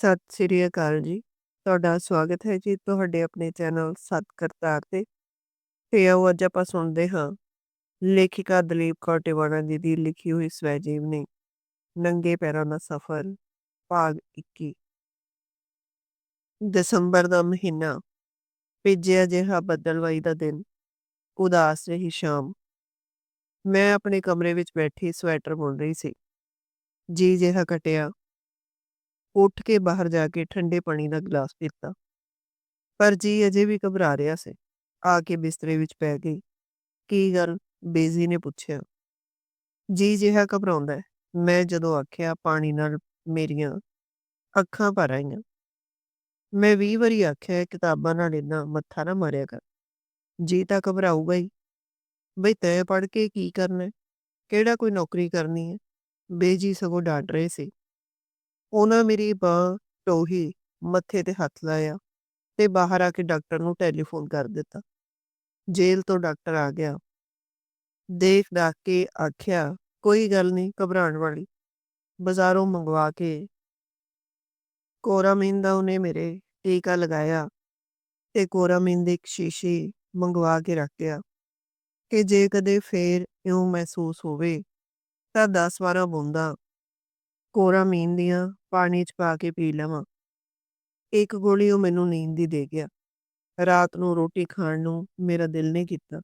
ਸਤਿ ਸ੍ਰੀ ਅਕਾਲ ਜੀ। ਤੁਹਾਡਾ ਸਵਾਗਤ ਹੈ ਜੀ ਤੁਹਾਡੇ ਆਪਣੇ ਚੈਨਲ ਸੱਤ ਕਰਤਾਰ ਤੇ। ਤੇ ਆਓ ਅੱਜ ਆਪਾਂ ਸੁਣਦੇ ਹਾਂ। ਲੇਖਿਕਾ ਦਲੀਪ ਕੌਰ ਟਿਵਾਣਾ ਜੀ ਦੀ ਲਿਖੀ ਹੋਈ ਸਵੈ ਜੀਵਨੀ ਨੰਗੇ ਪੈਰਾਂ ਦਾ ਸਫ਼ਰ, ਭਾਗ 21 ਦਸੰਬਰ ਦਾ ਮਹੀਨਾ ਭਿੱਜਿਆ ਜਿਹਾ ਬੱਦਲਵਾਈ ਦਾ ਦਿਨ, ਉਦਾਸ ਰਹੀ ਸ਼ਾਮ। ਮੈਂ ਆਪਣੇ ਕਮਰੇ ਵਿੱਚ ਬੈਠੀ ਸਵੈਟਰ ਬੁਣ ਰਹੀ ਸੀ। ਜੀ ਜਿਹਾ ਕਟਿਆ ਉੱਠ ਕੇ ਬਾਹਰ ਜਾ ਕੇ ਠੰਡੇ ਪਾਣੀ ਦਾ ਗਲਾਸ ਪੀਤਾ। ਪਰ ਜੀ ਅਜੇ ਵੀ ਘਬਰਾ ਰਿਹਾ ਸੀ। ਆ ਕੇ ਬਿਸਤਰੇ ਵਿੱਚ ਪੈ ਗਈ। ਕੀ ਗੱਲ? ਬੇਜ਼ੀ ਨੇ ਪੁੱਛਿਆ। ਜੀ ਜਿਹਾ ਘਬਰਾਉਂਦਾ ਮੈਂ ਜਦੋਂ ਆਖਿਆ, ਪਾਣੀ ਨਾਲ ਮੇਰੀਆਂ ਅੱਖਾਂ ਭਰ ਆਈਆਂ। ਮੈਂ 20 ਵਾਰੀ ਆਖਿਆ ਕਿਤਾਬਾਂ ਨਾਲ ਇੰਨਾ ਮੱਥਾ ਨਾ ਮਾਰਿਆ ਕਰ। ਜੀ ਤਾਂ ਘਬਰਾਊਗਾ ਹੀ। ਬਈ ਤੈਂ ਪੜ ਕੇ ਕੀ ਕਰਨਾ ਕਿਹੜਾ ਕੋਈ ਨੌਕਰੀ ਕਰਨੀ ਹੈ? ਬੇਜੀ ਸਗੋਂ ਡਾਂਟ ਰਹੇ ਸੀ। ਉਹਨਾਂ ਮੇਰੀ ਬਾਹ ਟੋਹੀ ਮੱਥੇ ਤੇ ਹੱਥ ਲਾਇਆ ਤੇ ਬਾਹਰ ਆ ਕੇ ਡਾਕਟਰ ਨੂੰ ਟੈਲੀਫੋਨ ਕਰ ਦਿੱਤਾ। ਜੇਲ੍ਹ ਤੋਂ ਡਾਕਟਰ ਆ ਗਿਆ। ਦੇਖ ਡਾਕ ਕੇ ਆਖਿਆ, ਕੋਈ ਗੱਲ ਨਹੀਂ, ਘਬਰਾਉਣ ਵਾਲੀ। ਬਾਜ਼ਾਰੋਂ ਮੰਗਵਾ ਕੇ ਕੋਰਾਮੀਨ ਦਾ ਉਹਨੇ ਮੇਰੇ ਟੀਕਾ ਲਗਾਇਆ ਤੇ ਕੋਰਾਮੀਨ ਦੀ ਇੱਕ ਸ਼ੀਸ਼ੀ ਮੰਗਵਾ ਕੇ ਰੱਖਿਆ ਕਿ ਜੇ ਕਦੇ ਫੇਰ ਇਉਂ ਮਹਿਸੂਸ ਹੋਵੇ ਤਾਂ 10 12 ਬੂੰਦਾਂ ਕੋਰਾਮੀਨ ਦੀਆਂ ਪਾਣੀ 'ਚ ਪਾ ਕੇ ਪੀ ਲਵਾਂ। ਇੱਕ ਗੋਲੀ ਉਹ ਮੈਨੂੰ ਨੀਂਦ ਦੀ ਦੇ ਗਿਆ। ਰਾਤ ਨੂੰ ਰੋਟੀ ਖਾਣ ਨੂੰ ਮੇਰਾ ਦਿਲ ਨਹੀਂ ਕੀਤਾ।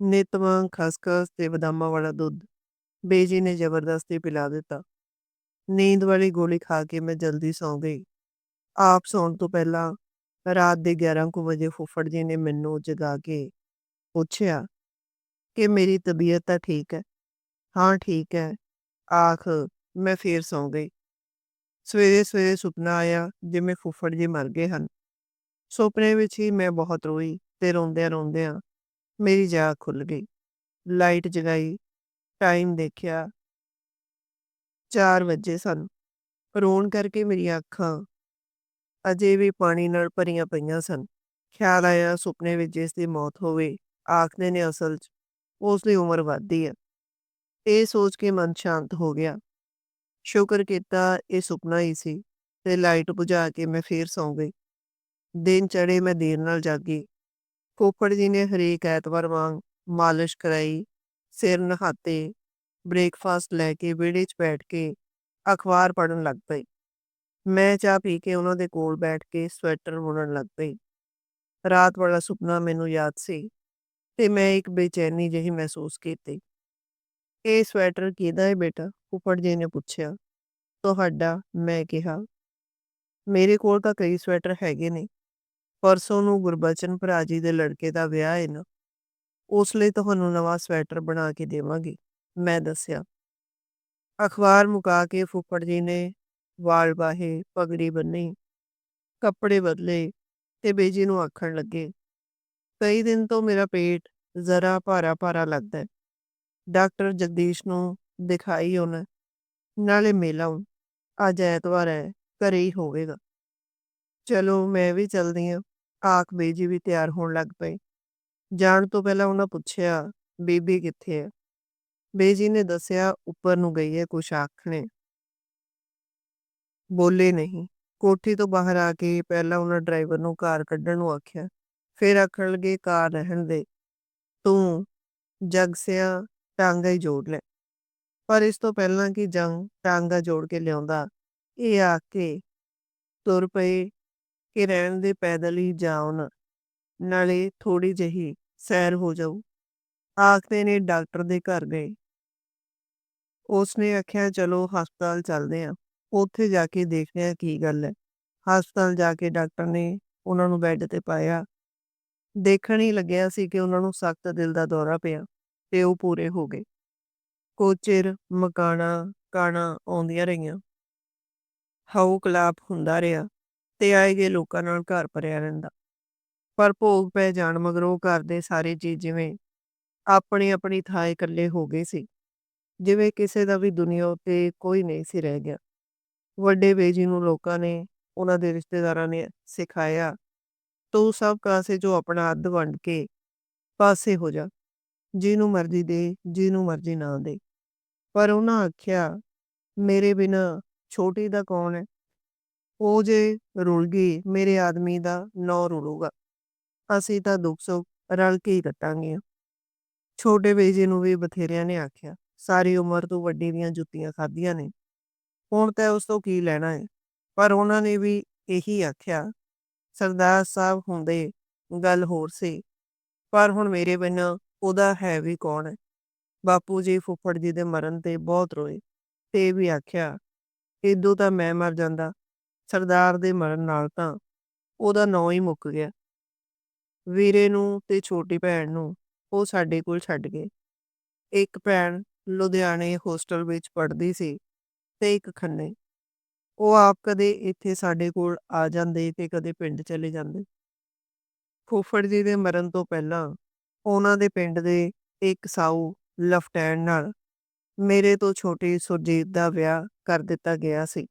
ਨਿਤਵਾਂ, ਖਸਖਸ ਤੇ ਬਦਾਮਾਂ ਵਾਲਾ ਦੁੱਧ। ਬੇਜੀ ਨੇ ਜ਼ਬਰਦਸਤੀ ਪਿਲਾ ਦਿੱਤਾ। ਨੀਂਦ ਵਾਲੀ ਗੋਲੀ ਖਾ ਕੇ ਮੈਂ ਜਲਦੀ ਸੌਂ ਗਈ। ਆਪ ਸੌਣ ਤੋਂ ਪਹਿਲਾਂ ਰਾਤ ਦੇ 11 ਕੁ ਵਜੇ ਫੁੱਫੜ ਜੀ ਨੇ ਮੈਨੂੰ ਜਗਾ ਕੇ ਪੁੱਛਿਆ ਕਿ ਮੇਰੀ ਤਬੀਅਤ ਤਾਂ ਠੀਕ ਹੈ? ਹਾਂ, ਠੀਕ ਹੈ। ਆਖ, ਮੈਂ ਫੇਰ ਸੌਂ ਗਈ। ਸਵੇਰੇ ਸਵੇਰੇ ਸੁਪਨਾ ਆਇਆ ਜਿਵੇਂ ਫੁੱਫੜ ਜੀ ਮਰ ਗਏ ਹਨ। ਸੁਪਨੇ ਵਿੱਚ ਹੀ ਮੈਂ ਬਹੁਤ ਰੋਈ ਤੇ ਰੋਂਦਿਆਂ ਰੋਂਦਿਆਂ ਮੇਰੀ ਜਾਗ ਖੁੱਲ ਗਈ। ਲਾਈਟ ਜਗਾਈ, ਟਾਈਮ ਦੇਖਿਆ। 4 ਵਜੇ ਸਨ। ਰੋਣ ਕਰਕੇ ਮੇਰੀਆਂ ਅੱਖਾਂ ਅਜੇ ਵੀ ਪਾਣੀ ਨਾਲ ਭਰੀਆਂ ਪਈਆਂ ਸਨ। ਖਿਆਲ ਆਇਆ ਸੁਪਨੇ ਵਿੱਚ ਜਿਸ ਦੀ ਮੌਤ ਹੋਵੇ। ਆਖਦੇ ਨੇ ਅਸਲ 'ਚ ਉਸ ਦੀ ਉਮਰ ਵੱਧਦੀ ਹੈ। ਇਹ ਸੋਚ ਕੇ ਮਨ ਸ਼ਾਂਤ ਹੋ ਗਿਆ। ਸ਼ੁਕਰ ਕੀਤਾ, ਇਹ ਸੁਪਨਾ ਹੀ ਸੀ ਤੇ ਲਾਈਟ ਬੁਝਾ ਕੇ ਮੈਂ ਫੇਰ ਸੌਂ ਗਈ। ਦਿਨ ਚੜੇ ਮੈਂ ਦੇਰ ਨਾਲ ਜਾਗੀ। ਫੁੱਫੜ ਜੀ ਨੇ ਹਰੇਕ ਐਤਵਾਰ ਵਾਂਗ ਮਾਲਿਸ਼ ਕਰਾਈ, ਸਿਰ ਨਹਾਤੇ, ਬ੍ਰੇਕਫਾਸਟ ਲੈ ਕੇ ਵਿਹੜੇ 'ਚ ਬੈਠ ਕੇ ਅਖਬਾਰ ਪੜ੍ਹਨ ਲੱਗ ਪਈ। ਮੈਂ ਚਾਹ ਪੀ ਕੇ ਉਹਨਾਂ ਦੇ ਕੋਲ ਬੈਠ ਕੇ ਸਵੈਟਰ ਬੁਣਨ ਲੱਗ ਪਈ। ਰਾਤ ਵਾਲਾ ਸੁਪਨਾ ਮੈਨੂੰ ਯਾਦ ਸੀ ਤੇ ਮੈਂ ਇੱਕ ਬੇਚੈਨੀ ਜਿਹੀ ਮਹਿਸੂਸ ਕੀਤੀ। ਇਹ ਸਵੈਟਰ ਕਿਹਦਾ ਹੈ ਬੇਟਾ? ਫੁੱਫੜ ਜੀ ਨੇ ਪੁੱਛਿਆ। ਤੁਹਾਡਾ, ਮੈਂ ਕਿਹਾ। ਮੇਰੇ ਕੋਲ ਤਾਂ ਕਈ ਸਵੈਟਰ ਹੈਗੇ ਨੇ। ਪਰਸੋਂ ਨੂੰ ਗੁਰਬਚਨ ਭਰਾ ਜੀ ਦੇ ਲੜਕੇ ਦਾ ਵਿਆਹ ਹੈ ਨਾ। ਉਸ ਲਈ ਤੁਹਾਨੂੰ ਨਵਾਂ ਸਵੈਟਰ ਬਣਾ ਕੇ ਦੇਵਾਂਗੀ, ਮੈਂ ਦੱਸਿਆ। ਅਖਬਾਰ ਮੁਕਾ ਕੇ ਫੁੱਫੜ ਜੀ ਨੇ ਵਾਲ ਬਾਹੇ ਪਗੜੀ ਬੰਨੀ, ਕੱਪੜੇ ਬਦਲੇ ਤੇ ਬੇਜੀ ਨੂੰ ਆਖਣ ਲੱਗੇ, ਕਈ ਦਿਨ ਤੋਂ ਮੇਰਾ ਪੇਟ ਜ਼ਰਾ ਭਾਰਾ ਭਾਰਾ ਲੱਗਦਾ ਹੈ ਡਾਕਟਰ ਜਗਦੀਸ਼ ਨੂੰ ਦਿਖਾਈ ਉਹਨੇ ਨਾਲੇ ਮਿਲਾਉਂ ਅੱਜ ਐਤਵਾਰ ਹੈ ਘਰੇ ਹੀ ਹੋਵੇਗਾ। ਚਲੋ ਮੈਂ ਵੀ ਚਲਦੀ ਆ। ਆਖ ਬੇਜੀ ਵੀ ਤਿਆਰ ਹੋਣ ਲੱਗ ਪਈ। ਜਾਣ ਤੋਂ ਪਹਿਲਾਂ ਉਹਨਾਂ ਪੁੱਛਿਆ, ਬੀਬੀ ਕਿੱਥੇ ਹੈ ਬੇਜੀ ਨੇ ਦੱਸਿਆ, ਉੱਪਰ ਨੂੰ ਗਈ ਹੈ ਕੁਛ ਆਖਣੇ। ਬੋਲੇ ਨਹੀਂ। ਕੋਠੀ ਤੋਂ ਬਾਹਰ ਆ ਕੇ ਪਹਿਲਾਂ ਉਹਨਾਂ ਡਰਾਈਵਰ ਨੂੰ ਕਾਰ ਕੱਢਣ ਨੂੰ ਆਖਿਆ। ਫਿਰ ਆਖਣ ਲੱਗੇ, ਕਾਰ ਰਹਿਣ ਦੇ। ਤੂੰ ਜਗਸਿਆ ਟਾਂਗਾ ਹੀ ਜੋੜ ਲੈ। ਪਰ ਇਸ ਤੋਂ ਪਹਿਲਾਂ ਕਿ ਜੰਗ ਟਾਂਗਾ ਜੋੜ ਕੇ ਲਿਆਉਂਦਾ, ਇਹ ਆ ਕੇ ਤੁਰ ਪਏ ਕਿ ਰਹਿਣ ਦੇ ਪੈਦਲ ਹੀ ਜਾਉਣ ਨਾਲੇ ਥੋੜੀ ਜਹੀ ਸੈਰ ਹੋ ਜਾਊ। ਆਖਦੇ ਨੇ ਡਾਕਟਰ ਦੇ ਘਰ ਗਏ। ਉਸਨੇ ਆਖਿਆ, ਚਲੋ ਹਸਪਤਾਲ ਚੱਲਦੇ ਆ। ਉੱਥੇ ਜਾ ਕੇ ਦੇਖਦੇ ਆ ਕੀ ਗੱਲ ਹੈ। ਹਸਪਤਾਲ ਜਾ ਕੇ ਡਾਕਟਰ ਨੇ ਉਹਨਾਂ ਨੂੰ ਬੈੱਡ ਤੇ ਪਾਇਆ। ਦੇਖਣ ਹੀ ਲੱਗਿਆ ਸੀ ਕਿ ਉਹਨਾਂ ਨੂੰ ਸਖਤ ਦਿਲ ਦਾ ਦੌਰਾ ਪਿਆ। ਤੇ ਉਹ ਪੂਰੇ ਹੋ ਗਏ। ਕੋਚਿਰ ਚਿਰ ਮਕਾਣਾ ਕਾਣਾ ਆਉਂਦੀਆਂ ਰਹੀਆਂ। ਹਾਉ ਕਲਾਪ ਹੁੰਦਾ ਰਿਹਾ ਤੇ ਆਏ ਗਏ ਲੋਕਾਂ ਨਾਲ ਘਰ ਭਰਿਆ ਰਹਿੰਦਾ। ਪਰ ਭੋਗ ਪੈ ਜਾਣ ਮਗਰੋਂ ਘਰ ਦੇ ਸਾਰੇ ਜੀ ਜਿਵੇਂ ਆਪਣੀ ਆਪਣੀ ਥਾਂ ਇਕੱਲੇ ਹੋ ਗਏ ਸੀ। ਜਿਵੇਂ ਕਿਸੇ ਦਾ ਵੀ ਦੁਨੀਆ ਉੱਤੇ ਕੋਈ ਨਹੀਂ ਸੀ ਰਹਿ ਗਿਆ। ਵੱਡੇ ਬੇਜੀ ਨੂੰ ਲੋਕਾਂ ਨੇ, ਉਹਨਾਂ ਦੇ ਰਿਸ਼ਤੇਦਾਰਾਂ ਨੇ ਸਿਖਾਇਆ, ਤੂੰ ਸਭ ਕਾਸੇ ਜੋ ਆਪਣਾ ਅੱਧ ਵੰਡ ਕੇ ਪਾਸੇ ਹੋ ਜਾ। ਜਿਹਨੂੰ ਮਰਜ਼ੀ ਦੇ, ਜਿਹਨੂੰ ਮਰਜ਼ੀ ਨਾ ਦੇ। ਪਰ ਉਹਨਾਂ ਆਖਿਆ, ਮੇਰੇ ਬਿਨਾ ਛੋਟੀ ਦਾ ਕੌਣ ਹੈ? ਉਹ ਜੇ ਰੁਲ ਗਈ, ਮੇਰੇ ਆਦਮੀ ਦਾ ਨੌ ਰੁਲੂਗਾ। ਅਸੀਂ ਤਾਂ ਦੁੱਖ ਸੁੱਖ ਰਲ ਕੇ ਹੀ ਕੱਟਾਂਗੇ ਛੋਟੇ ਬੇਜੇ ਨੂੰ ਵੀ ਬਥੇਰਿਆਂ ਨੇ ਆਖਿਆ। ਸਾਰੀ ਉਮਰ ਤੋਂ ਵੱਡੀ ਦੀਆਂ ਜੁੱਤੀਆਂ ਖਾਧੀਆਂ ਨੇ। ਹੁਣ ਤਾਂ ਉਸ ਤੋਂ ਕੀ ਲੈਣਾ ਹੈ ਪਰ ਉਹਨਾਂ ਨੇ ਵੀ ਇਹੀ ਆਖਿਆ। ਸਰਦਾਰ ਸਾਹਿਬ ਹੁੰਦੇ ਗੱਲ ਹੋਰ ਸੀ। ਪਰ ਹੁਣ ਮੇਰੇ ਬਿਨਾਂ ਉਹਦਾ ਹੈ ਵੀ ਕੌਣ ਹੈ? ਬਾਪੂ ਜੀ ਫੁੱਫੜ ਜੀ ਦੇ ਮਰਨ ਤੇ ਬਹੁਤ ਰੋਏ, ਤੇ ਵੀ ਆਖਿਆ ਇਦੋਂ ਤਾਂ ਮੈਂ ਮਰ ਜਾਂਦਾ, ਸਰਦਾਰ ਦੇ ਮਰਨ ਨਾਲ ਤਾਂ ਉਹਦਾ ਨਾਂ ਹੀ ਮੁੱਕ ਗਿਆ। ਵੀਰੇ ਨੂੰ ਤੇ ਛੋਟੀ ਭੈਣ ਨੂੰ ਉਹ ਸਾਡੇ ਕੋਲ ਛੱਡ ਗਏ। ਇੱਕ ਭੈਣ ਲੁਧਿਆਣੇ ਹੋਸਟਲ ਵਿੱਚ ਪੜ੍ਹਦੀ ਸੀ ਤੇ ਇੱਕ ਖੰਨੇ। ਉਹ ਆਪ ਕਦੇ ਇੱਥੇ ਸਾਡੇ ਕੋਲ ਆ ਜਾਂਦੇ ਤੇ ਕਦੇ ਪਿੰਡ ਚਲੇ ਜਾਂਦੇ। ਫੁੱਫੜ ਜੀ ਦੇ ਮਰਨ ਤੋਂ ਪਹਿਲਾਂ ਉਹਨਾਂ ਦੇ ਪਿੰਡ ਦੇ ਇੱਕ ਸਾਊ ਲਫਟੈਂਡ ਨਾਲ ਮੇਰੇ ਤੋਂ ਛੋਟੀ ਸੁਰਜੀਤ ਦਾ ਵਿਆਹ ਕਰ ਦਿੱਤਾ ਗਿਆ ਸੀ।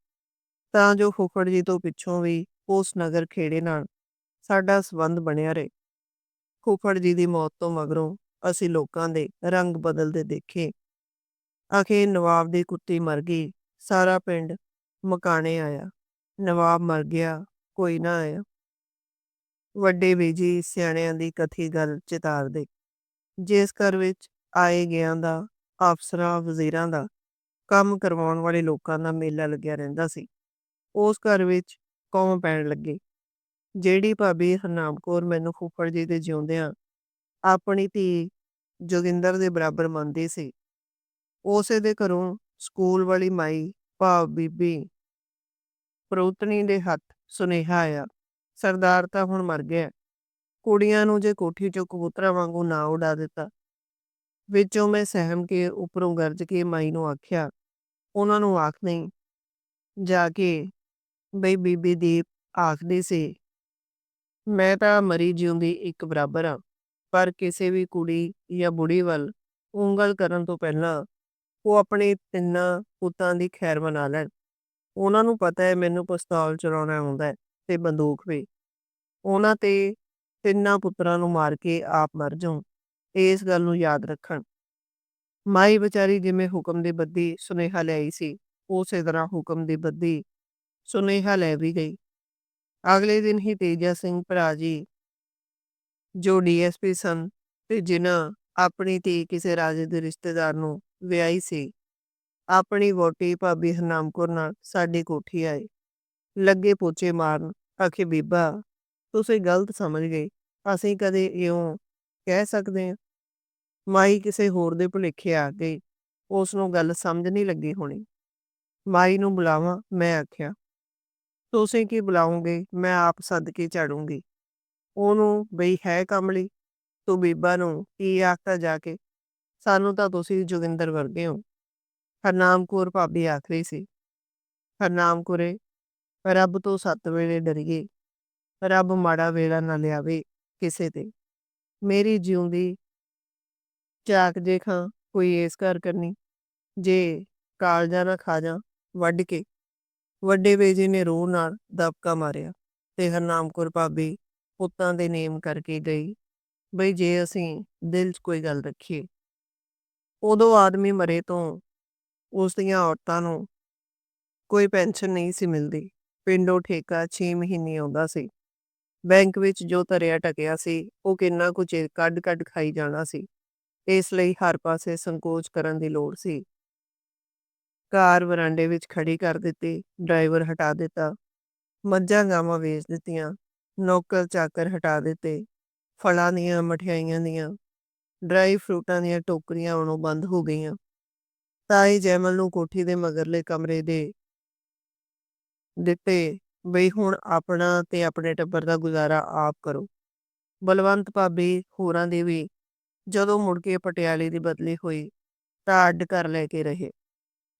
ਤਾਂ ਜੋ ਫੁੱਫੜ ਜੀ ਤੋਂ ਪਿੱਛੋਂ ਵੀ ਉਸ ਨਗਰ ਖੇੜੇ ਨਾਲ ਸਾਡਾ ਸਬੰਧ ਬਣਿਆ ਰਹੇ। ਫੁੱਫੜ ਜੀ ਦੀ ਮੌਤ ਤੋਂ ਮਗਰੋਂ ਅਸੀਂ ਲੋਕਾਂ ਦੇ ਰੰਗ ਬਦਲਦੇ ਦੇਖੇ। ਆਖੇ ਨਵਾਬ ਦੀ ਕੁੱਤੀ ਮਰ ਗਈ, ਸਾਰਾ ਪਿੰਡ ਮਕਾਣੇ ਆਇਆ। ਨਵਾਬ ਮਰ ਗਿਆ, ਕੋਈ ਨਾ ਆਇਆ। ਵੱਡੇ ਬੀਜੀ ਸਿਆਣਿਆਂ ਦੀ ਕਥੀ ਗੱਲ ਚਿਤਾਰਦੇ ਜਿਸ ਘਰ ਵਿੱਚ ਆਏ ਗਿਆਂ ਦਾ, ਅਫਸਰਾਂ, ਵਜ਼ੀਰਾਂ ਦਾ ਕੰਮ ਕਰਵਾਉਣ ਵਾਲੇ ਲੋਕਾਂ ਦਾ ਮੇਲਾ ਲੱਗਿਆ ਰਹਿੰਦਾ ਸੀ। ਉਸ ਘਰ ਵਿੱਚ ਕੌਮ ਪੈਣ ਲੱਗੇ। ਜਿਹੜੀ ਭਾਬੀ ਹਰਨਾਮ ਕੌਰ ਮੈਨੂੰ ਫੁੱਫੜ ਜੀ ਦੇ ਜਿਉਂਦਿਆਂ ਆਪਣੀ ਧੀ ਜੋਗਿੰਦਰ ਦੇ ਬਰਾਬਰ ਮੰਨਦੀ ਸੀ, ਉਸੇ ਦੇ ਘਰੋਂ ਸਕੂਲ ਵਾਲੀ ਮਾਈ ਭਾਵ ਬੀਬੀ ਪ੍ਰੋਤਨੀ ਦੇ ਹੱਥ ਸੁਨੇਹਾ ਆਇਆ। ਸਰਦਾਰ ਤਾਂ ਹੁਣ ਮਰ ਗਿਆ। ਕੁੜੀਆਂ ਨੂੰ ਜੇ ਕੋਠੀ ਚੋਂ ਕਬੂਤਰਾਂ ਵਾਂਗੂ ਨਾ ਉਡਾ ਦਿੱਤਾ। ਵਿੱਚੋਂ ਮੈਂ ਸਹਿਮ ਕੇ ਉੱਪਰੋਂ ਗਰਜ ਕੇ ਮਾਈ ਨੂੰ ਆਖਿਆ, ਉਹਨਾਂ ਨੂੰ ਆਖ ਨਹੀਂ। ਜਾ ਕੇ ਬਈ ਬੀਬੀ ਦੀਪ ਆਖਦੀ ਸੀ। ਮੈਂ ਤਾਂ ਮਰੀ ਜਿਉਂਦੀ ਇੱਕ ਬਰਾਬਰ ਆ। ਪਰ ਕਿਸੇ ਵੀ ਕੁੜੀ ਜਾਂ ਬੁੜੀ ਵੱਲ ਉਂਗਲ ਕਰਨ ਤੋਂ ਪਹਿਲਾਂ ਉਹ ਆਪਣੇ ਤਿੰਨਾਂ ਪੁੱਤਾਂ ਦੀ ਖੈਰ ਮਨਾ ਲੈਣ। ਉਹਨਾਂ ਨੂੰ ਪਤਾ ਹੈ ਮੈਨੂੰ ਪਿਸਤੌਲ ਚਲਾਉਣਾ ਆਉਂਦਾ ਹੈ। ਤੇ ਬੰਦੂਕ ਵੀ। ਉਹਨਾਂ ਤੇ ਤਿੰਨਾਂ ਪੁੱਤਰਾਂ ਨੂੰ ਮਾਰ ਕੇ ਆਪ ਮਰ ਜਾਉ ਇਸ ਗੱਲ ਨੂੰ ਯਾਦ ਰੱਖਣ। ਮਾਈ ਵਿਚਾਰੀ ਜਿਵੇਂ ਹੁਕਮ ਦੀ ਬੱਦੀ ਸੁਨੇਹਾ ਲਿਆਈ ਸੀ, ਉਸੇ ਤਰ੍ਹਾਂ ਹੁਕਮ ਦੀ ਬੱਦੀ ਸੁਨੇਹਾ ਲੈ ਵੀ ਗਈ। ਅਗਲੇ ਦਿਨ ਹੀ ਤੇਜਾ ਸਿੰਘ ਭਰਾ ਜੀ, ਜੋ ਡੀਐਸਪੀ ਸਨ ਤੇ ਜਿਨ੍ਹਾਂ ਆਪਣੀ ਧੀ ਕਿਸੇ ਰਾਜੇ ਦੇ ਰਿਸ਼ਤੇਦਾਰ ਨੂੰ ਵਿਆਹੀ ਸੀ, ਆਪਣੀ ਵੋਟੀ ਭਾਬੀ ਹਰਨਾਮ ਕੌਰ ਨਾਲ ਸਾਡੀ ਕੋਠੀ ਆਏ। ਲੱਗੇ ਪੋਚੇ ਮਾਰਨ। ਆਖੇ, ਬੀਬਾ, ਤੁਸੀਂ ਗਲਤ ਸਮਝ ਗਏ। ਅਸੀਂ ਕਦੇ ਇਉਂ ਕਹਿ ਸਕਦੇ ਹਾਂ? ਮਾਈ ਕਿਸੇ ਹੋਰ ਦੇ ਭੁਲੇਖੇ ਆ ਗਈ। ਉਸ ਨੂੰ ਗੱਲ ਸਮਝ ਨਹੀਂ ਲੱਗੀ ਹੋਣੀ। ਮਾਈ ਨੂੰ ਬੁਲਾਵਾਂ, ਮੈਂ ਆਖਿਆ, ਤੁਸੀਂ ਕੀ ਬੁਲਾਉਂਗੇ ਮੈਂ ਆਪ ਸੱਦ ਕੇ ਝਾੜੂੰਗੀ। ਉਹਨੂੰ, ਬਈ, ਹੈ ਕਮਲੀ ਤੂੰ ਬੀਬਾ ਨੂੰ ਕੀ ਆਖਦਾ ਜਾ ਕੇ? ਸਾਨੂੰ ਤਾਂ ਤੁਸੀਂ ਜੋਗਿੰਦਰ ਵਰਗੇ ਹੋ। ਹਰਨਾਮ ਕੌਰ ਭਾਬੀ ਆਖ ਰਹੀ ਸੀ। ਹਰਨਾਮ ਕੌਰੇ ਰੱਬ ਤੋਂ ਸੱਤ ਵੇਲੇ ਡਰੀਏ ਰੱਬ ਮਾੜਾ ਵੇਲਾ ਨਾ ਲਿਆਵੇ ਕਿਸੇ ਤੇ। ਮੇਰੀ ਜਿਉਂਦੀ ਚਾਕ ਜੇ ਖਾਂ ਕੋਈ ਇਸ ਘਰ ਕਰਨੀ ਜੇ ਕਾਲਜਾ ਨਾ ਖਾ ਜਾ ਵੱਢ ਕੇ। ਵੱਡੇ ਬੇਜੇ ਨੇ ਰੋਹ ਨਾਲ ਦਬਕਾ ਮਾਰਿਆ ਤੇ ਹਰਨਾਮ ਕੌਰ ਭਾਬੀ ਪੁੱਤਾਂ ਦੇ ਨੇਮ ਕਰਕੇ ਗਈ, ਬਈ ਜੇ ਅਸੀਂ ਦਿਲ 'ਚ ਕੋਈ ਗੱਲ ਰੱਖੀਏ। ਉਦੋਂ ਆਦਮੀ ਮਰੇ ਤੋਂ ਉਸ ਦੀਆਂ ਔਰਤਾਂ ਨੂੰ ਕੋਈ ਪੈਨਸ਼ਨ ਨਹੀਂ ਸੀ ਮਿਲਦੀ। ਪਿੰਡੋਂ ਠੇਕਾ 6 ਮਹੀਨੇ ਆਉਂਦਾ ਸੀ। ਬੈਂਕ ਵਿੱਚ ਜੋ ਧਰਿਆ ਟਕਿਆ ਸੀ, ਉਹ ਕਿੰਨਾ ਕੁ ਚਿਰ ਕੱਢ ਕੱਢ ਖਾਈ ਜਾਣਾ ਸੀ। ਇਸ ਲਈ ਹਰ ਪਾਸੇ ਸੰਕੋਚ ਕਰਨ ਦੀ ਲੋੜ ਸੀ। ਕਾਰ ਵਰਾਂਡੇ ਵਿੱਚ ਖੜੀ ਕਰ ਦਿੱਤੀ, ਡਰਾਈਵਰ ਹਟਾ ਦਿੱਤਾ। ਮੱਝਾਂ ਗਾਵਾਂ ਵੇਚ ਦਿੱਤੀਆਂ, ਨੌਕਰ ਚਾਕਰ ਹਟਾ ਦਿੱਤੇ। ਫਲਾਂ ਦੀਆਂ ਮਠਿਆਈਆਂ ਦੀਆਂ, ਡਰਾਈ ਫਰੂਟਾਂ ਦੀਆਂ ਟੋਕਰੀਆਂ ਆਉਣੋਂ ਬੰਦ ਹੋ ਗਈਆਂ। ਤਾਈ ਜੈਮਲ ਨੂੰ ਕੋਠੀ ਦੇ ਮਗਰਲੇ ਕਮਰੇ ਦੇ ਦਿੱਤੇ, ਬਈ ਹੁਣ ਆਪਣਾ ਤੇ ਆਪਣੇ ਟੱਬਰ ਦਾ ਗੁਜ਼ਾਰਾ ਆਪ ਕਰੋ। ਬਲਵੰਤ ਭਾਬੀ ਹੋਰਾਂ ਦੇ ਵੀ ਜਦੋਂ ਮੁੜ ਕੇ ਪਟਿਆਲੇ ਦੀ ਬਦਲੀ ਹੋਈ ਤਾਂ ਅੱਡ ਕਰ ਲੈ ਕੇ ਰਹੇ।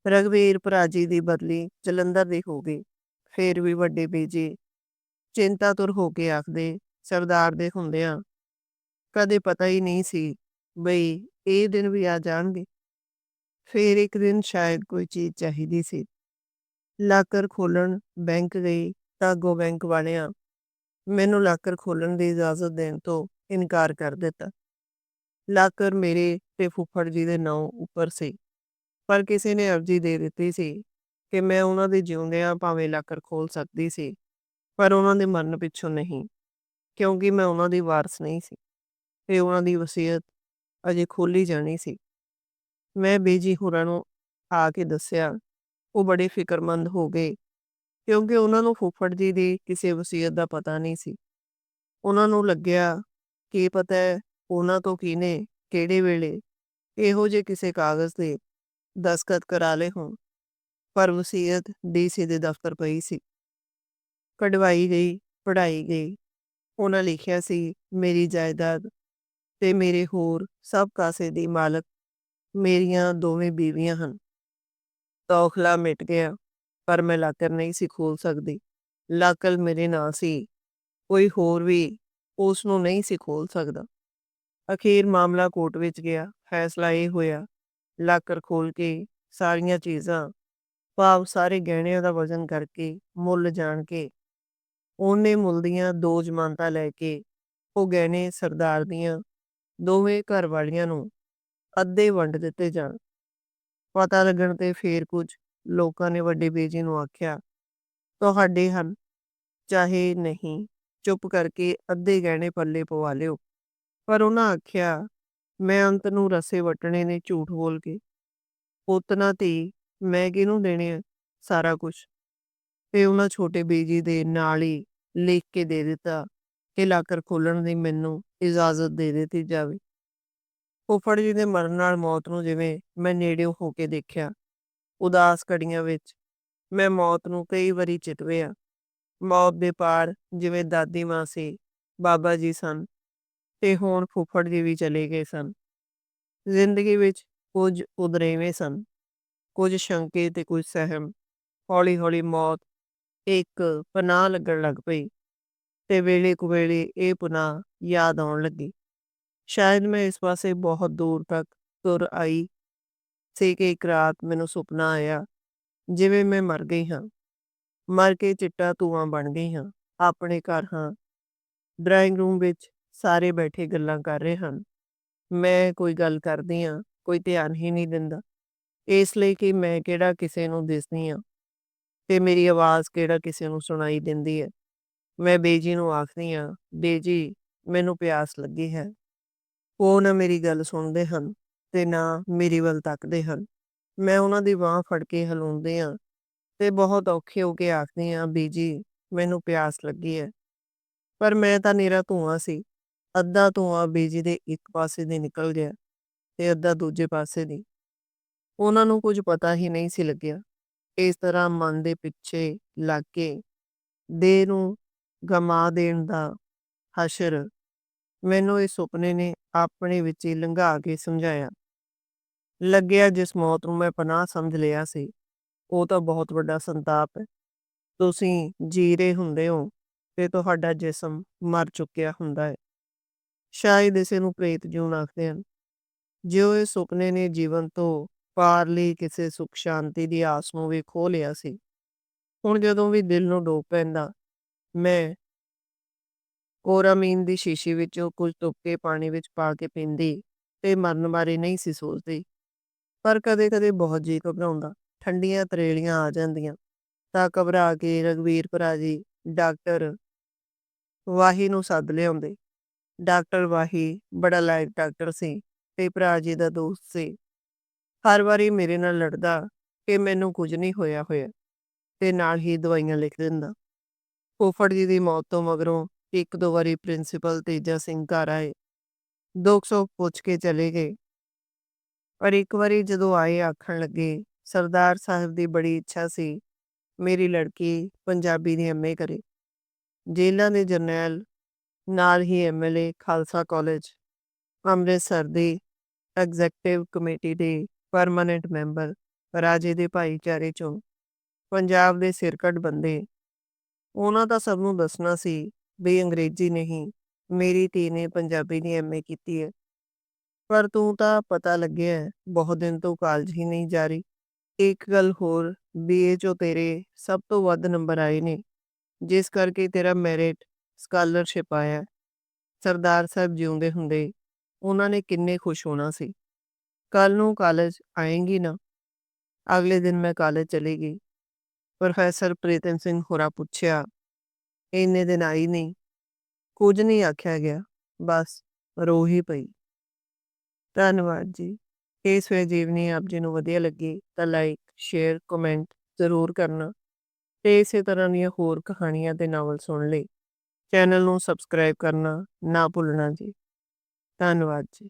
ਰਗਵੀਰ ਭਰਾ ਜੀ ਦੀ ਬਦਲੀ ਜਲੰਧਰ ਦੀ ਹੋ ਗਈ। ਫੇਰ ਵੀ ਵੱਡੇ ਬੀਜੀ ਚਿੰਤਾਤੁਰ ਹੋ ਕੇ ਆਖਦੇ, ਸਰਦਾਰ ਦੇ ਹੁੰਦਿਆਂ ਕਦੇ ਪਤਾ ਹੀ ਨਹੀਂ ਸੀ ਬਈ ਇਹ ਦਿਨ ਵੀ ਆ ਜਾਣਗੇ। ਫੇਰ ਇੱਕ ਦਿਨ ਸ਼ਾਇਦ ਕੋਈ ਚੀਜ਼ ਚਾਹੀਦੀ ਸੀ। ਲਾਕਰ ਖੋਲਣ ਬੈਂਕ ਗਈ ਤਾਂ ਅੱਗੋਂ ਬੈਂਕ ਵਾਲਿਆਂ ਮੈਨੂੰ ਲਾਕਰ ਖੋਲਣ ਦੀ ਇਜਾਜ਼ਤ ਦੇਣ ਤੋਂ ਇਨਕਾਰ ਕਰ ਦਿੱਤਾ। ਲਾਕਰ ਮੇਰੇ ਤੇ ਫੁੱਫੜ ਜੀ ਦੇ ਨਾਂ ਉੱਪਰ ਸੀ, ਪਰ ਕਿਸੇ ਨੇ ਅਰਜ਼ੀ ਦੇ ਦਿੱਤੀ ਸੀ ਕਿ ਮੈਂ ਉਹਨਾਂ ਦੇ ਜਿਉਂਦਿਆਂ ਭਾਵੇਂ ਲਾਕਰ ਖੋਲ ਸਕਦੀ ਸੀ, ਪਰ ਉਹਨਾਂ ਦੇ ਮਰਨ ਪਿੱਛੋਂ ਨਹੀਂ, ਕਿਉਂਕਿ ਮੈਂ ਉਹਨਾਂ ਦੀ ਵਾਰਸ ਨਹੀਂ ਸੀ ਤੇ ਉਹਨਾਂ ਦੀ ਵਸੀਅਤ ਅਜੇ ਖੋਲੀ ਜਾਣੀ ਸੀ। ਮੈਂ ਬੇਜੀ ਹੋਰਾਂ ਨੂੰ ਆ ਕੇ ਦੱਸਿਆ ਉਹ ਬੜੇ ਫਿਕਰਮੰਦ ਹੋ ਗਏ, ਕਿਉਂਕਿ ਉਹਨਾਂ ਨੂੰ ਫੁੱਫੜ ਜੀ ਦੀ ਕਿਸੇ ਵਸੀਅਤ ਦਾ ਪਤਾ ਨਹੀਂ ਸੀ। ਉਹਨਾਂ ਨੂੰ ਲੱਗਿਆ ਕੀ ਪਤਾ ਹੈ ਉਹਨਾਂ ਤੋਂ ਕਿਹਨੇ, ਕਿਹੜੇ ਵੇਲੇ ਇਹੋ ਜਿਹੇ ਕਿਸੇ ਕਾਗਜ਼ ਤੇ ਦਸਖਤ ਕਰਾ ਲਏ ਹੋਣ, ਪਰ ਵਸੀਅਤ ਡੀਸੀ ਦੇ ਦਫ਼ਤਰ ਪਈ ਸੀ। ਕਢਵਾਈ ਗਈ ਪੜਾਈ ਗਈ, ਉਹਨਾਂ ਲਿਖਿਆ ਸੀ, ਮੇਰੀ ਜਾਇਦਾਦ ਤੇ ਮੇਰੇ ਹੋਰ ਸਭ ਕਾਸੇ ਦੀ ਮਾਲਕ ਮੇਰੀਆਂ ਦੋਵੇਂ ਬੀਵੀਆਂ ਹਨ। ਤੌਖਲਾ ਮਿਟ ਗਿਆ, ਪਰ ਮੈਂ ਲਾਕਰ ਨਹੀਂ ਸੀ ਖੋਲ ਸਕਦੀ। ਲਾਕਲ ਮੇਰੇ ਨਾਂ ਸੀ। ਕੋਈ ਹੋਰ ਵੀ ਉਸ ਨੂੰ ਨਹੀਂ ਸੀ ਖੋਲ ਸਕਦਾ। ਅਖੀਰ ਮਾਮਲਾ ਕੋਰਟ ਵਿੱਚ ਗਿਆ। ਫੈਸਲਾ ਇਹ ਹੋਇਆ, ਲਾਕਰ ਖੋਲ ਕੇ ਸਾਰੀਆਂ ਚੀਜ਼ਾਂ, ਭਾਵ ਸਾਰੇ ਗਹਿਣਿਆਂ ਦਾ ਵਜ਼ਨ ਕਰਕੇ, ਮੁੱਲ ਜਾਣ ਕੇ, ਉਹਨੇ ਮੁੱਲ ਦੀਆਂ ਦੋ ਜ਼ਮਾਨਤਾਂ ਲੈ ਕੇ, ਉਹ ਗਹਿਣੇ ਸਰਦਾਰ ਦੀਆਂ ਦੋਵੇਂ ਘਰ ਵਾਲੀਆਂ ਨੂੰ ਅੱਧੇ ਵੰਡ ਦਿੱਤੇ ਜਾਣ। ਪਤਾ ਲੱਗਣ ਤੇ ਫੇਰ ਕੁਝ ਲੋਕਾਂ ਨੇ ਵੱਡੇ ਬੇਜੀ ਨੂੰ ਆਖਿਆ, ਤੁਹਾਡੇ ਹਨ, ਚਾਹੇ ਨਹੀਂ। ਚੁੱਪ ਕਰਕੇ ਅੱਧੇ ਗਹਿਣੇ ਪੱਲੇ ਪਵਾ ਲਿਓ। ਪਰ ਉਹਨਾਂ ਆਖਿਆ, ਮੈਂ ਅੰਤ ਨੂੰ ਰਸੇ ਵਟਣੇ ਨੇ ਝੂਠ ਬੋਲ ਕੇ। ਪੁੱਤਨਾ ਧੀ, ਮੈਂ ਕਿਹਨੂੰ ਦੇਣੇ ਆ ਸਾਰਾ ਕੁਝ? ਤੇ ਉਹਨਾਂ ਛੋਟੇ ਬੀਜੀ ਦੇ ਨਾਲ ਹੀ ਲਿਖ ਕੇ ਦੇ ਦਿੱਤਾ ਕਿ ਲਾਕਰ ਖੋਲਣ ਦੀ ਮੈਨੂੰ ਇਜਾਜ਼ਤ ਦੇ ਦਿੱਤੀ ਜਾਵੇ। ਫੁੱਫੜ ਜੀ ਦੇ ਮਰਨ ਨਾਲ ਮੌਤ ਨੂੰ ਜਿਵੇਂ ਮੈਂ ਨੇੜਿਓਂ ਹੋ ਕੇ ਦੇਖਿਆ, ਉਦਾਸ ਘੜੀਆਂ ਵਿੱਚ, ਮੈਂ ਮੌਤ ਨੂੰ ਕਈ ਵਾਰੀ ਚਿਤਵਿਆ। ਮੌਤ ਦੇ ਪਾਰ ਜਿਵੇਂ ਦਾਦੀ ਮਾਂ ਸੀ, ਬਾਬਾ ਜੀ ਸਨ ਤੇ ਹੁਣ ਫੁੱਫੜ ਜੀ ਵੀ ਚਲੇ ਗਏ ਸਨ। ਜ਼ਿੰਦਗੀ ਵਿੱਚ ਕੁਝ ਉਦਰੇਵੇਂ ਸਨ, ਕੁਝ ਸ਼ੰਕੇ ਤੇ ਕੁਝ ਸਹਿਮ। ਹੌਲੀ ਹੌਲੀ ਮੌਤ ਇੱਕ ਪਨਾਹ ਲੱਗਣ ਲੱਗ ਪਈ ਤੇ ਵੇਲੇ ਕੁ ਵੇਲੇ ਇਹ ਪਨਾਹ ਯਾਦ ਆਉਣ ਲੱਗੀ। ਸ਼ਾਇਦ ਮੈਂ ਇਸ ਪਾਸੇ ਬਹੁਤ ਦੂਰ ਤੱਕ ਤੁਰ ਆਈ ਸੀ ਕਿ ਇੱਕ ਰਾਤ ਮੈਨੂੰ ਸੁਪਨਾ ਆਇਆ ਜਿਵੇਂ ਮੈਂ ਮਰ ਗਈ ਹਾਂ ਮਰ ਕੇ ਚਿੱਟਾ ਧੂਆਂ ਬਣ ਗਈ ਹਾਂ ਆਪਣੇ ਘਰ ਹਾਂ ਡਰਾਇੰਗ ਰੂਮ ਵਿੱਚ ਸਾਰੇ ਬੈਠੇ ਗੱਲਾਂ ਕਰ ਰਹੇ ਹਨ ਮੈਂ ਕੋਈ ਗੱਲ ਕਰਦੀ ਹਾਂ ਕੋਈ ਧਿਆਨ ਹੀ ਨਹੀਂ ਦਿੰਦਾ ਇਸ ਲਈ ਕਿ ਮੈਂ ਕਿਹੜਾ ਕਿਸੇ ਨੂੰ ਦਿਸਦੀ ਹਾਂ ਤੇ ਮੇਰੀ ਆਵਾਜ਼ ਕਿਹੜਾ ਕਿਸੇ ਨੂੰ ਸੁਣਾਈ ਦਿੰਦੀ ਹੈ ਮੈਂ ਬੇਜੀ ਨੂੰ ਆਖਦੀ ਹਾਂ ਬੇਜੀ ਮੈਨੂੰ ਪਿਆਸ ਲੱਗੀ ਹੈ ਉਹ ਨਾ ਮੇਰੀ ਗੱਲ ਸੁਣਦੇ ਹਨ ਤੇ ਨਾ ਮੇਰੀ ਵੱਲ ਤੱਕਦੇ ਹਨ। ਮੈਂ ਉਹਨਾਂ ਦੀ ਬਾਹ ਫੜ ਕੇ ਹਲਾਉਂਦੇ ਹਾਂ ਤੇ ਬਹੁਤ ਔਖੇ ਹੋ ਕੇ ਆਖਦੀ ਹਾਂ ਬੀਜੀ ਮੈਨੂੰ ਪਿਆਸ ਲੱਗੀ ਹੈ। ਪਰ ਮੈਂ ਤਾਂ ਨੀਰਾ ਧੂਆਂ ਸੀ। ਅੱਧਾ ਧੂਆਂ ਬੀਜੀ ਦੇ ਇੱਕ ਪਾਸੇ ਦੀ ਨਿਕਲ ਗਿਆ ਤੇ ਅੱਧਾ ਦੂਜੇ ਪਾਸੇ ਦੀ। ਉਹਨਾਂ ਨੂੰ ਕੁਝ ਪਤਾ ਹੀ ਨਹੀਂ ਸੀ ਲੱਗਿਆ। ਇਸ ਤਰ੍ਹਾਂ ਮਨ ਦੇ ਪਿੱਛੇ ਲੱਗ ਕੇ ਦੇਹ ਨੂੰ ਗਮਾ ਦੇਣ ਦਾ ਹਸ਼ਰ ਮੈਨੂੰ ਇਹ ਸੁਪਨੇ ਨੇ ਆਪਣੇ ਵਿੱਚ ਹੀ ਲੰਘਾ ਕੇ ਸਮਝਾਇਆ। ਲੱਗਿਆ ਜਿਸ ਮੌਤ ਨੂੰ ਮੈਂ ਪਨਾਹ ਸਮਝ ਲਿਆ ਸੀ, ਉਹ ਤਾਂ ਬਹੁਤ ਵੱਡਾ ਸੰਤਾਪ ਹੈ। ਤੁਸੀਂ ਜੀਰੇ ਹੁੰਦੇ ਹੋ ਤੇ ਤੁਹਾਡਾ ਜਿਸਮ ਮਰ ਚੁੱਕਿਆ ਹੁੰਦਾ ਹੈ। ਸ਼ਾਇਦ ਇਸੇ ਨੂੰ ਪ੍ਰੇਤ ਜੂਨ ਆਖਦੇ ਹਨ। ਜਿਉ ਇਹ ਸੁਪਨੇ ਨੇ ਜੀਵਨ ਤੋਂ ਪਾਰ ਲਈ ਕਿਸੇ ਸੁਖ ਸ਼ਾਂਤੀ ਦੀ ਆਸ ਨੂੰ ਵੀ ਖੋ ਲਿਆ ਸੀ। ਹੁਣ ਜਦੋਂ ਵੀ ਦਿਲ ਨੂੰ ਡੋਬ ਪੈਂਦਾ, ਮੈਂ ਕੋਰਾਮੀਨ ਦੀ ਸ਼ੀਸ਼ੀ ਵਿੱਚੋਂ ਕੁਝ ਤੁਪਕੇ ਪਾਣੀ ਵਿੱਚ ਪਾ ਕੇ ਪੀਂਦੀ ਤੇ ਮਰਨ ਬਾਰੇ ਨਹੀਂ ਸੀ ਸੋਚਦੀ। ਪਰ ਕਦੇ-ਕਦੇ ਬਹੁਤ ਜੀ ਘਬਰਾਉਂਦਾ, ਠੰਡੀਆਂ ਤਰੇਲੀਆਂ ਆ ਜਾਂਦੀਆਂ। ਤਾਂ ਘਬਰਾ ਕੇ ਰਗਵੀਰ ਭਰਾ ਜੀ, ਡਾਕਟਰ ਵਾਹੀ ਨੂੰ ਸੱਦ ਲਿਆਉਂਦੇ। ਡਾਕਟਰ ਵਾਹੀ ਬੜਾ ਲਾਇਕ ਡਾਕਟਰ ਸੀ ਤੇ ਭਰਾ ਜੀ ਦਾ ਦੋਸਤ ਸੀ। ਹਰ ਵਾਰੀ ਮੇਰੇ ਨਾਲ ਲੜਦਾ ਕਿ ਮੈਨੂੰ ਕੁਝ ਨਹੀਂ ਹੋਇਆ ਹੋਇਆ ਤੇ ਨਾਲ ਹੀ ਦਵਾਈਆਂ ਲਿਖ ਦਿੰਦਾ। ਫੋਫੜ ਜੀ ਦੀ ਮੌਤ ਤੋਂ ਮਗਰੋਂ ਇੱਕ ਦੋ ਵਾਰੀ ਪ੍ਰਿੰਸੀਪਲ ਤੇਜਾ ਸਿੰਘ ਘਰ ਆਏ। 200 ਪੁੱਛ ਕੇ ਚਲੇ ਗਏ। ਪਰ ਇੱਕ ਵਾਰੀ ਜਦੋਂ ਆਏ ਆਖਣ ਲੱਗੇ, ਸਰਦਾਰ ਸਾਹਿਬ ਦੀ ਬੜੀ ਇੱਛਾ ਸੀ, ਮੇਰੀ ਲੜਕੀ ਪੰਜਾਬੀ ਦੀ ਐਮਏ ਕਰੇ। ਜੇਲ੍ਹਾਂ ਦੇ ਜਰਨੈਲ, ਨਾਲ ਹੀ ਐਮਐਲਏ ਖਾਲਸਾ ਕਾਲਜ, ਅੰਮ੍ਰਿਤਸਰ ਦੀ ਐਗਜ਼ੈਕਟਿਵ ਕਮੇਟੀ ਦੇ ਪਰਮਨੈਂਟ ਮੈਂਬਰ, ਰਾਜੇ ਦੇ ਭਾਈਚਾਰੇ ਚੋਂ, ਪੰਜਾਬ ਦੇ ਸਿਰਕੱਢ ਬੰਦੇ। ਉਹਨਾਂ ਦਾ ਸਭ ਨੂੰ ਦੱਸਣਾ ਸੀ ਵੀ ਅੰਗਰੇਜ਼ੀ ਨਹੀਂ, ਮੇਰੀ ਧੀ ਨੇ ਪੰਜਾਬੀ ਦੀ ਐਮਏ ਕੀਤੀ ਹੈ ਪਰ ਤੂੰ ਤਾਂ ਪਤਾ ਲੱਗਿਆ ਬਹੁਤ ਦਿਨ ਤੋਂ ਕਾਲਜ ਹੀ ਨਹੀਂ ਜਾ ਰਹੀ। ਇੱਕ ਗੱਲ ਹੋਰ ਬੀਏ ਚੋਂ ਤੇਰੇ ਸਭ ਤੋਂ ਵੱਧ ਨੰਬਰ ਆਏ ਨੇ, ਜਿਸ ਕਰਕੇ ਤੇਰਾ ਮੈਰਿਟ ਸਕਾਲਰਸ਼ਿਪ ਆਇਆ। ਸਰਦਾਰ ਸਾਹਿਬ ਜਿਉਂਦੇ ਹੁੰਦੇ, ਉਹਨਾਂ ਨੇ ਕਿੰਨੇ ਖੁਸ਼ ਹੋਣਾ ਸੀ। ਕੱਲ ਨੂੰ ਕਾਲਜ ਆਏਗੀ ਨਾ, ਅਗਲੇ ਦਿਨ ਮੈਂ ਕਾਲਜ ਚਲੀ ਗਈ। ਪ੍ਰੋਫੈਸਰ ਪ੍ਰੀਤਮ ਸਿੰਘ ਹੋਰਾਂ ਪੁੱਛਿਆ ਇੰਨੇ ਦਿਨ ਆਈ ਨਹੀਂ। ਕੁਝ ਨਹੀਂ ਆਖਿਆ ਗਿਆ। ਬਸ ਰੋ ਹੀ ਪਈ। ਧੰਨਵਾਦ ਜੀ। ਇਸ ਵੇ ਜੀਵਨੀ ਆਪ ਜੀ ਨੂੰ ਵਧੀਆ ਲੱਗੀ ਤਾਂ ਲਾਈਕ ਸ਼ੇਅਰ ਕਮੈਂਟ ਜ਼ਰੂਰ ਕਰਨਾ। ਤੇ ਇਸੇ ਤਰ੍ਹਾਂ ਦੀਆਂ ਹੋਰ ਕਹਾਣੀਆਂ ਤੇ ਨਾਵਲ ਸੁਣ ਲਈ। ਚੈਨਲ ਨੂੰ ਸਬਸਕ੍ਰਾਈਬ ਕਰਨਾ ਨਾ ਭੁੱਲਣਾ ਜੀ। ਧੰਨਵਾਦ ਜੀ।